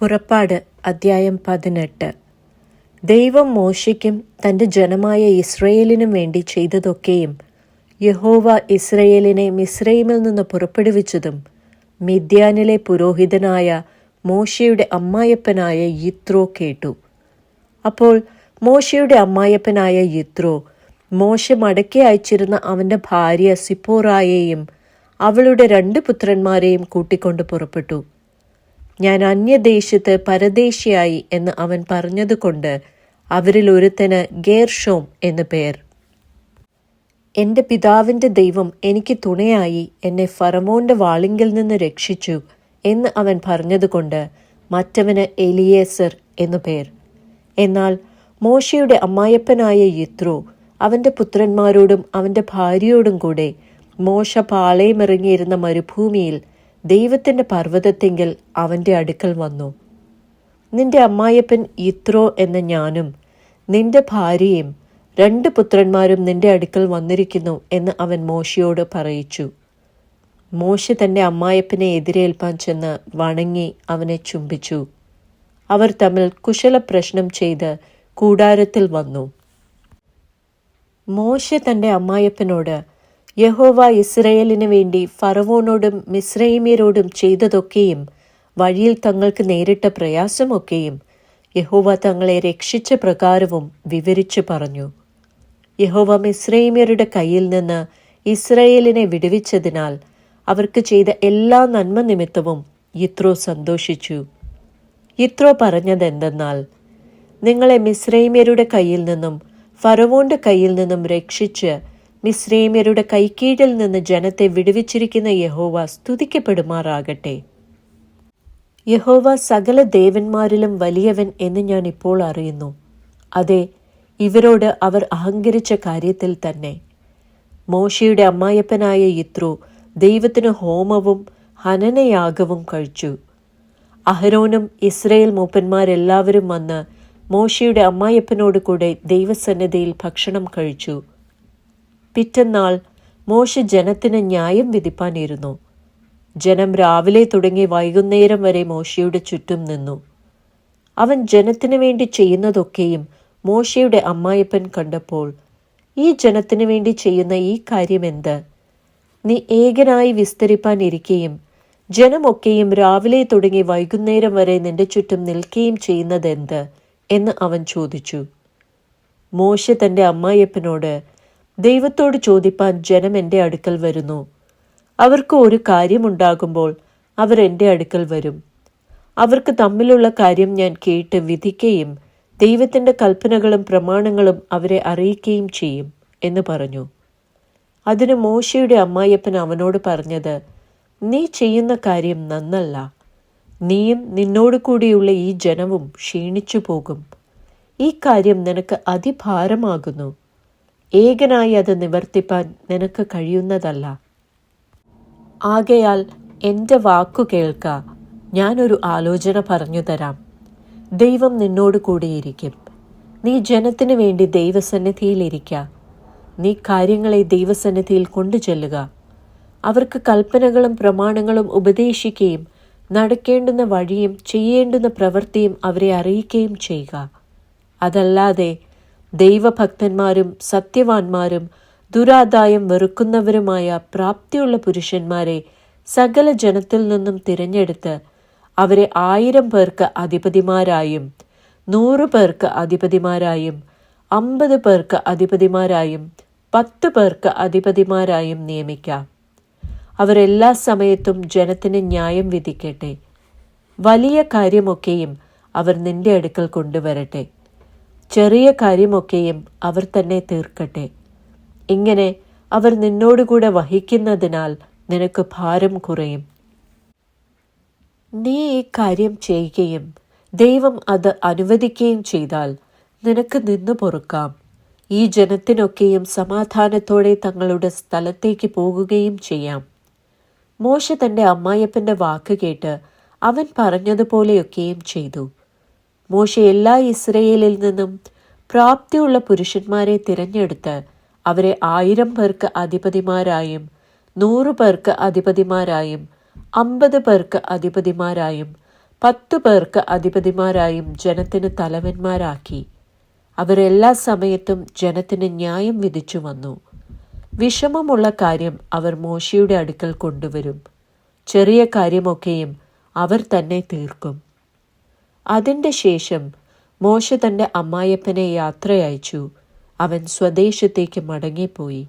പുറപ്പാട് അദ്ധ്യായം പതിനെട്ട്. ദൈവം മോശയ്ക്കും തന്റെ ജനമായ ഇസ്രയേലിനും വേണ്ടി ചെയ്തതൊക്കെയും യഹോവ ഇസ്രയേലിനെ മിസ്രൈമിൽ നിന്ന് പുറപ്പെടുവിച്ചതും മിദ്യാനിലെ പുരോഹിതനായ മോശയുടെ അമ്മായപ്പനായ യിത്രോ കേട്ടു. അപ്പോൾ മോശയുടെ അമ്മായപ്പനായ യിത്രോ മോശ മടക്കി അയച്ചിരുന്ന അവന്റെ ഭാര്യ സിപ്പോറായെയും അവളുടെ രണ്ട് പുത്രന്മാരെയും കൂട്ടിക്കൊണ്ട് പുറപ്പെട്ടു. ഞാൻ അന്യദേശത്ത് പരദേശിയായി എന്ന് അവൻ പറഞ്ഞതുകൊണ്ട് അവരിൽ ഒരുത്തന് ഗേർഷോം എന്നു പേർ. എന്റെ പിതാവിന്റെ ദൈവം എനിക്ക് തുണയായി എന്നെ ഫറമോന്റെ വാളിങ്കിൽ നിന്ന് രക്ഷിച്ചു എന്ന് അവൻ പറഞ്ഞതുകൊണ്ട് മറ്റവന് എലിയേസർ എന്നു പേർ. എന്നാൽ മോശയുടെ അമ്മായപ്പനായ യിത്രോ അവന്റെ പുത്രന്മാരോടും അവന്റെ ഭാര്യയോടും കൂടെ മോശ പാളയമിറങ്ങിയിരുന്ന മരുഭൂമിയിൽ ദൈവത്തിന്റെ പർവതത്തെങ്കിൽ അവന്റെ അടുക്കൽ വന്നു. നിന്റെ അമ്മായപ്പൻ ഇത്രോ എന്ന ഞാനും നിന്റെ ഭാര്യയും രണ്ട് പുത്രന്മാരും നിന്റെ അടുക്കൽ വന്നിരിക്കുന്നു എന്ന് അവൻ മോശയോട് പറയിച്ചു. മോശ തന്റെ അമ്മായപ്പനെ എതിരേൽപ്പാൻ ചെന്ന് വണങ്ങി അവനെ ചുംബിച്ചു. അവർ തമ്മിൽ കുശല പ്രശ്നം ചെയ്ത് കൂടാരത്തിൽ വന്നു. മോശ തന്റെ അമ്മായപ്പനോട് യഹോവ ഇസ്രയേലിന് വേണ്ടി ഫറവോനോടും മിസ്രൈമ്യരോടും ചെയ്തതൊക്കെയും വഴിയിൽ തങ്ങൾക്ക് നേരിട്ട പ്രയാസമൊക്കെയും യഹോവ തങ്ങളെ രക്ഷിച്ച പ്രകാരവും വിവരിച്ചു പറഞ്ഞു. യഹോവ മിസ്രൈമ്യരുടെ കയ്യിൽ നിന്ന് ഇസ്രയേലിനെ വിടുവിച്ചതിനാൽ അവർക്ക് ചെയ്ത എല്ലാ നന്മ നിമിത്തവും ഇത്രോ സന്തോഷിച്ചു. ഇത്രോ പറഞ്ഞതെന്തെന്നാൽ നിങ്ങളെ മിസ്രൈമ്യരുടെ കയ്യിൽ നിന്നും ഫറവോന്റെ കയ്യിൽ നിന്നും രക്ഷിച്ച് മിസ്രൈമ്യരുടെ കൈക്കീഴിൽ നിന്ന് ജനത്തെ വിടുവിച്ചിരിക്കുന്ന യഹോവ സ്തുതിക്കപ്പെടുമാറാകട്ടെ. യഹോവ സകല ദേവന്മാരിലും വലിയവൻ എന്ന് ഞാൻ ഇപ്പോൾ അറിയുന്നു. അതെ ഇവരോട് അവർ അഹങ്കരിച്ച കാര്യത്തിൽ തന്നെ. മോശയുടെ അമ്മായപ്പനായ ഇത്രോ ദൈവത്തിന് ഹോമവും ഹനനയാഗവും കഴിച്ചു. അഹരോനും ഇസ്രയേൽ മൂപ്പന്മാരെല്ലാവരും വന്ന് മോശയുടെ അമ്മായപ്പനോട് കൂടെ ദൈവസന്നിധിയിൽ ഭക്ഷണം കഴിച്ചു. പിറ്റന്നാൾ മോശ ജനത്തിന് ന്യായം വിധിപ്പാനിരുന്നു. ജനം രാവിലെ തുടങ്ങി വൈകുന്നേരം വരെ മോശയുടെ ചുറ്റും നിന്നു. അവൻ ജനത്തിനു വേണ്ടി ചെയ്യുന്നതൊക്കെയും മോശയുടെ അമ്മായപ്പൻ കണ്ടപ്പോൾ ഈ ജനത്തിനു വേണ്ടി ചെയ്യുന്ന ഈ കാര്യം എന്ത്? നീ ഏകനായി വിസ്തരിപ്പാൻ ഇരിക്കുകയും ജനമൊക്കെയും രാവിലെ തുടങ്ങി വൈകുന്നേരം വരെ നിന്റെ ചുറ്റും നിൽക്കുകയും ചെയ്യുന്നതെന്ത്? എന്ന് അവൻ ചോദിച്ചു. മോശ തന്റെ അമ്മായപ്പനോട് ദൈവത്തോട് ചോദിപ്പാൻ ജനം എന്റെ അടുക്കൽ വരുന്നു. അവർക്ക് ഒരു കാര്യമുണ്ടാകുമ്പോൾ എന്റെ അടുക്കൽ വരും. അവർക്ക് തമ്മിലുള്ള കാര്യം ഞാൻ കേട്ട് വിധിക്കുകയും ദൈവത്തിന്റെ കൽപ്പനകളും പ്രമാണങ്ങളും അവരെ അറിയിക്കുകയും ചെയ്യും എന്ന് പറഞ്ഞു. അതിന് മോശയുടെ അമ്മായിയപ്പൻ അവനോട് പറഞ്ഞത് നീ ചെയ്യുന്ന കാര്യം നന്നല്ല. നീയും നിന്നോട് കൂടിയുള്ള ഈ ജനവും ക്ഷീണിച്ചു പോകും ഈ കാര്യം നിനക്ക് അതിഭാരമാകുന്നു. ഏകനായി അത് നിവർത്തിപ്പാൻ നിനക്ക് കഴിയുന്നതല്ല. ആകയാൽ എന്റെ വാക്കു കേൾക്ക ഞാനൊരു ആലോചന പറഞ്ഞു തരാം. ദൈവം നിന്നോട് കൂടിയിരിക്കും നീ ജനത്തിനു വേണ്ടി ദൈവസന്നിധിയിലിരിക്ക നീ കാര്യങ്ങളെ ദൈവസന്നിധിയിൽ കൊണ്ടു ചെല്ലുക. അവർക്ക് കൽപ്പനകളും പ്രമാണങ്ങളും ഉപദേശിക്കുകയും നടക്കേണ്ടുന്ന വഴിയും ചെയ്യേണ്ടുന്ന പ്രവൃത്തിയും അവരെ അറിയിക്കുകയും ചെയ്യുക. അതല്ലാതെ ദൈവഭക്തന്മാരും സത്യവാന്മാരും ദുരാദായം വെറുക്കുന്നവരുമായ പ്രാപ്തിയുള്ള പുരുഷന്മാരെ സകല ജനത്തിൽ നിന്നും തിരഞ്ഞെടുത്ത് അവരെ ആയിരം പേർക്ക് അധിപതിമാരായും നൂറ് പേർക്ക് അധിപതിമാരായും അമ്പത് പേർക്ക് അധിപതിമാരായും പത്ത് പേർക്ക് അധിപതിമാരായും നിയമിക്കാം. അവരെല്ലാ സമയത്തും ജനത്തിന് ന്യായം വിധിക്കട്ടെ. വലിയ കാര്യമൊക്കെയും അവർ നിന്റെ അടുക്കൽ കൊണ്ടുവരട്ടെ. ചെറിയ കാര്യമൊക്കെയും അവർ തന്നെ തീർക്കട്ടെ. ഇങ്ങനെ അവർ നിന്നോടുകൂടെ വഹിക്കുന്നതിനാൽ നിനക്ക് ഭാരം കുറയും. നീ ഈ കാര്യം ചെയ്യുകയും ദൈവം അത് അനുവദിക്കുകയും ചെയ്താൽ നിനക്ക് നിന്നു പൊറുക്കാം. ഈ ജനത്തിനൊക്കെയും സമാധാനത്തോടെ തങ്ങളുടെ സ്ഥലത്തേക്ക് പോകുകയും ചെയ്യാം. മോശ തന്റെ അമ്മായപ്പന്റെ വാക്ക് കേട്ട് അവൻ പറഞ്ഞതുപോലെയൊക്കെയും ചെയ്തു. മോശ എല്ലാ ഇസ്രയേലിൽ നിന്നും പ്രാപ്തിയുള്ള പുരുഷന്മാരെ തിരഞ്ഞെടുത്ത് അവരെ ആയിരം പേർക്ക് അധിപതിമാരായും നൂറു പേർക്ക് അധിപതിമാരായും അമ്പത് പേർക്ക് അധിപതിമാരായും പത്തു പേർക്ക് അധിപതിമാരായും ജനത്തിന് തലവന്മാരാക്കി. അവരെല്ലാ സമയത്തും ജനത്തിന് ന്യായം വിധിച്ചു വന്നു. വിഷമമുള്ള കാര്യം അവർ മോശയുടെ അടുക്കൽ കൊണ്ടുവരും. ചെറിയ കാര്യമൊക്കെയും അവർ തന്നെ തീർക്കും. അതിന്റെ ശേഷം മോശ തന്റെ അമ്മായപ്പനെ യാത്രയയച്ചു. അവൻ സ്വദേശത്തേക്ക് മടങ്ങിപ്പോയി.